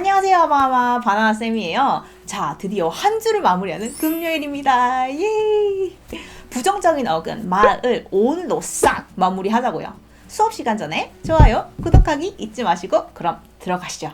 안녕하세요, 마마 바나나 쌤이에요. 자, 드디어 한 주를 마무리하는 금요일입니다. 예. 부정적인 어근 마을 오늘도 싹 마무리하자고요. 수업 시간 전에 좋아요, 구독하기 잊지 마시고 그럼 들어가시죠.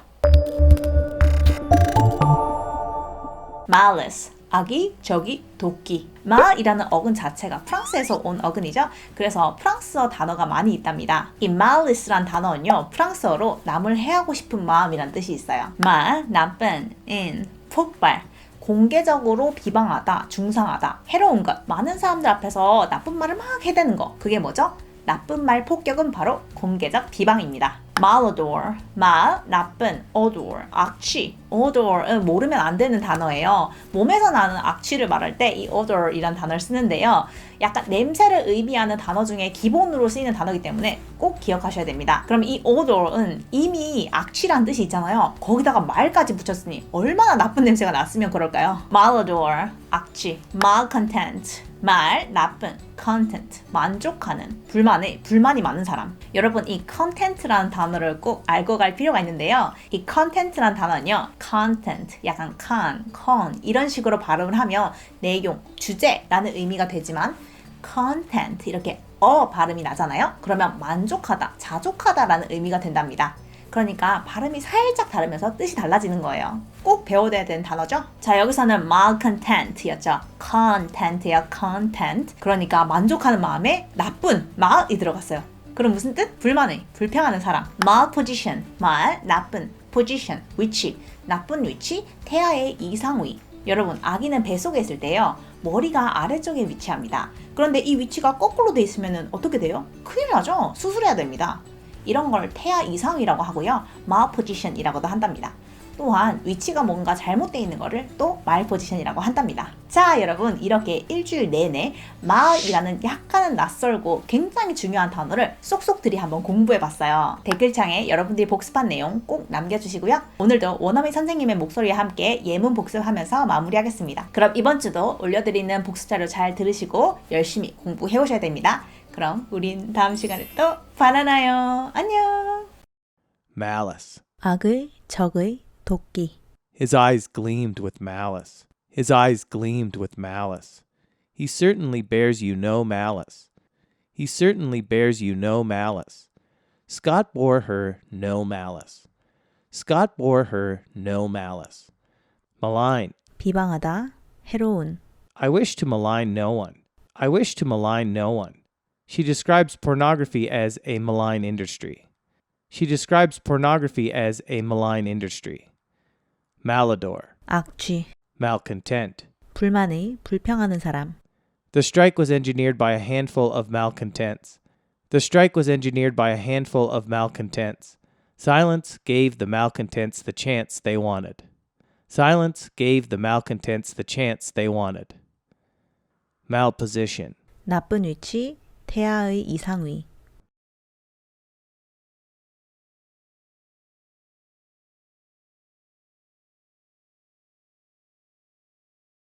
malice 악이 저기 도끼 말이라는 어근 자체가 프랑스에서 온 어근이죠. 그래서 프랑스어 단어가 많이 있답니다. 이 malice란 단어는요. 프랑스어로 남을 해하고 싶은 마음이란 뜻이 있어요. 말, 나쁜, 인, 폭발 공개적으로 비방하다, 중상하다, 해로운 것, 많은 사람들 앞에서 나쁜 말을 막 해대는 거. 그게 뭐죠? 나쁜 말 폭격은 바로 공개적 비방입니다. Malodor, 말, 나쁜, odor, 악취. odor은 모르면 안 되는 단어예요. 몸에서 나는 악취를 말할 때 이 odor이란 단어를 쓰는데요. 약간 냄새를 의미하는 단어 중에 기본으로 쓰이는 단어이기 때문에 꼭 기억하셔야 됩니다. 그럼 이 odor은 이미 악취란 뜻이 있잖아요. 거기다가 말까지 붙였으니 얼마나 나쁜 냄새가 났으면 그럴까요? malodor, 악취, malcontent, 말, 나쁜, content, 만족하는, 불만에, 불만이 많은 사람. 여러분, 이 content라는 단어를 꼭 알고 갈 필요가 있는데요. 이 content라는 단어는요, content, 약간 con, con, 이런 식으로 발음을 하면 내용, 주제라는 의미가 되지만, content, 이렇게 어 발음이 나잖아요? 그러면 만족하다, 자족하다라는 의미가 된답니다. 그러니까 발음이 살짝 다르면서 뜻이 달라지는 거예요. 꼭 배워둬야 되는 단어죠? 자, 여기서는 malcontent였죠. content야, content. 그러니까 만족하는 마음에 나쁜 마이 들어갔어요. 그럼 무슨 뜻? 불만해, 불평하는 사람. malposition, 말, 나쁜, position, 위치, 나쁜 위치, 태아의 이상위. 여러분, 아기는 뱃속에 있을 때요. 머리가 아래쪽에 위치합니다. 그런데 이 위치가 거꾸로 돼 있으면 어떻게 돼요? 큰일 나죠? 수술해야 됩니다. 이런 걸 태아 이상이라고 하고요. malposition이라고도 한답니다. 또한 위치가 뭔가 잘못되어 있는 거를 또 malposition이라고 한답니다. 자, 여러분 이렇게 일주일 내내 mal이라는 약간은 낯설고 굉장히 중요한 단어를 쏙쏙들이 한번 공부해 봤어요. 댓글창에 여러분들이 복습한 내용 꼭 남겨주시고요. 오늘도 원어민 선생님의 목소리와 함께 예문 복습하면서 마무리하겠습니다. 그럼 이번 주도 올려드리는 복습 자료 잘 들으시고 열심히 공부해 오셔야 됩니다. 그럼 우린 다음 시간에 또 만나요. 안녕. Malice. 악의 적의 도끼 His eyes gleamed with malice. His eyes gleamed with malice. He certainly bears you no malice. He certainly bears you no malice. Scott bore her no malice. Scott bore her no malice. Malign. 비방하다 해로운 I wish to malign no one. I wish to malign no one. She describes pornography as a malign industry. She describes pornography as a malign industry. Malador. 악취 Malcontent. 불만의 불평하는 사람 The strike was engineered by a handful of malcontents. The strike was engineered by a handful of malcontents. Silence gave the malcontents the chance they wanted. Silence gave the malcontents the chance they wanted. Malposition. 나쁜 위치 태아의 이상위